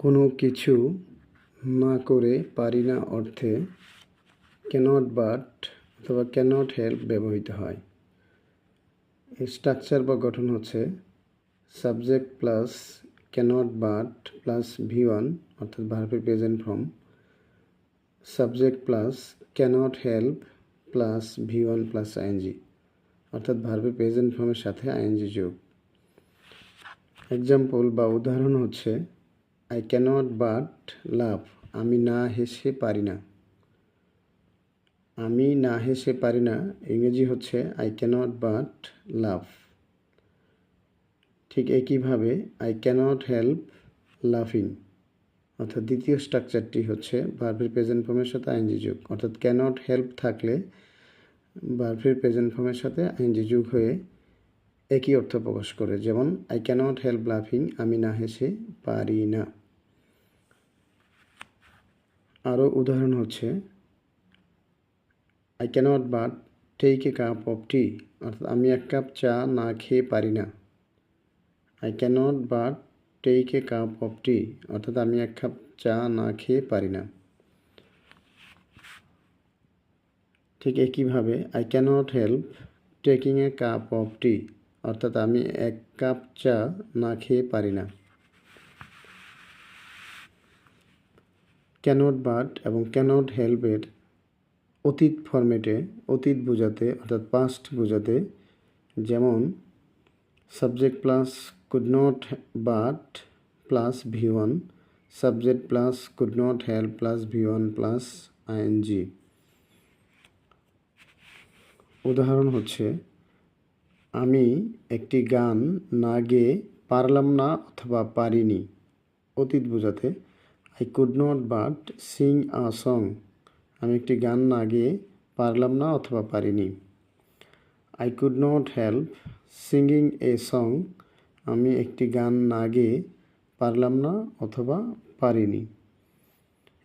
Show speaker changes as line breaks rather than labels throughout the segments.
কোনো কিছু না করে পারি না অর্থে ক্যানট বাট অথবা ক্যানট হেল্প ব্যবহৃত হয়। স্ট্রাকচার বা গঠন হচ্ছে subject plus cannot but plus V one অর্থাৎ ভার্বের present form subject plus cannot help plus V one plus ING অর্থাৎ ভার্বের প্রেজেন্ট ফর্মের সাথে আইএনজি যোগ। এক্সাম্পল বা উদাহরণ হচ্ছে আই ক্যানট বাট লাভ আমি না হেসে পারি না। আমি না হেসে পারি না। ইংরেজি হচ্ছে আই ক্যানট বাট লাভ ঠিক একইভাবে আই ক্যানট হেল্প লাফিং অর্থাৎ দ্বিতীয় স্ট্রাকচারটি হচ্ছে ভার্বের প্রেজেন্ট ফর্মের সাথে আইনজি যোগ। অর্থাৎ ক্যানট হেল্প থাকলে ভার্বের প্রেজেন্ট ফর্মের সাথে আইনজি যোগ হয়ে একই অর্থ প্রকাশ করে। যেমন আই ক্যানট হেল্প লাফিং আমি না হেসে পারি না। আরও উদাহরণ হচ্ছে I cannot but take a cup of tea অর্থাৎ আমি এক কাপ চা না খেয়ে পারি না। I cannot but take a cup of tea অর্থাৎ আমি এক কাপ চা না খেয়ে পারি না। ঠিক একইভাবে I can't help taking a cup of tea অর্থাৎ আমি এক কাপ চা না খেয়ে পারি না। ক্যানট বাট এবং ক্যানট হেল্পের অতীত ফরম্যাটে অতীত বোঝাতে, অর্থাৎ পাস্ট বোঝাতে যেমন subject plus could not but plus V one subject plus could not help plus V one plus ING উদাহরণ হচ্ছে, আমি একটি গান না গেয়ে পারলাম না অথবা পারিনি, অতীত বোঝাতে I could not but sing a song আমি একটি গান না গেয়ে পারলাম না অথবা পারিনি। I could not help singing a song আমি একটি গান না গেয়ে পারলাম না অথবা পারিনি।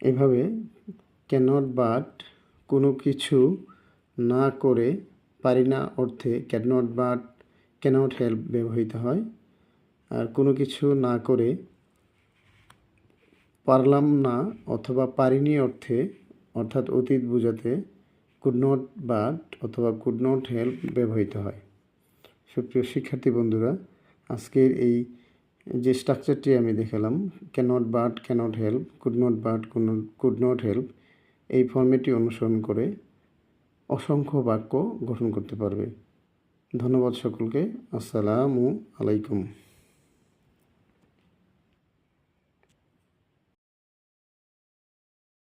এভাবে ক্যানট বাট কোনো কিছু না করে পারি না অর্থে ক্যানট বাট ক্যানট হেল্প ব্যবহৃত হয়। আর কোনো কিছু না করে পারলাম না অথবা পারিনি অর্থে, অর্থাৎ অতীত বোঝাতে কুড নট বাট অথবা কুড নট হেল্প ব্যবহৃত হয়। সুপ্রিয় শিক্ষার্থী বন্ধুরা, আজকের এই যে স্ট্রাকচারটি আমি দেখালাম cannot but cannot help could not but could not help এই ফর্মেটটি অনুসরণ করে অসংখ্য বাক্য গঠন করতে পারবে। ধন্যবাদ সকলকে। আসসালামু আলাইকুম।